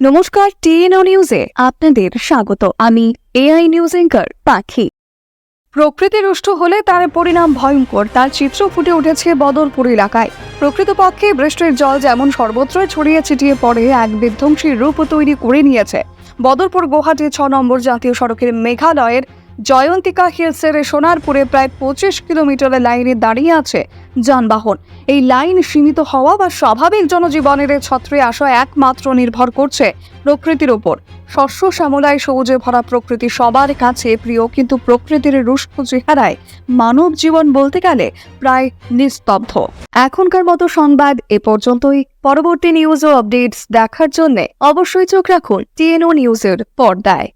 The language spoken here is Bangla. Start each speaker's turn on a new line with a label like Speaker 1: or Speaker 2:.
Speaker 1: নমস্কার, টিএনও নিউজে আপনাদের স্বাগত। আমি এআই নিউজ এঙ্কার পাখি। প্রকৃতি রুষ্ট হলে তার পরিণাম ভয়ঙ্কর। তার চিত্র ফুটে উঠেছে বদরপুর এলাকায়। প্রকৃতপক্ষে বৃষ্টির জল যেমন সর্বত্রই ছড়িয়ে ছিটিয়ে পড়ে, এক বিধ্বংসী রূপ তৈরি করে নিয়েছে। বদরপুর গুয়াহাটি ছ নম্বর জাতীয় সড়কের মেঘালয়ের জয়ন্তিকা হিলসের সোনারপুরে প্রায় পঁচিশ কিলোমিটারের লাইনে দাঁড়িয়ে আছে যানবাহন। এই লাইন সীমিত হওয়া বা স্বাভাবিক জনজীবনের ছত্রে আসা একমাত্র নির্ভর করছে প্রকৃতির ওপর। শস্য শ্যামলায় সবুজে ভরা প্রকৃতি সবার কাছে প্রিয়, কিন্তু প্রকৃতির রুষ্ট চেহারায় মানব জীবন বলতে গেলে প্রায় নিস্তব্ধ। এখনকার মতো সংবাদ এ পর্যন্তই। পরবর্তী নিউজ ও আপডেটস দেখার জন্য অবশ্যই চোখ রাখুন টিএনও নিউজের পর্দায়।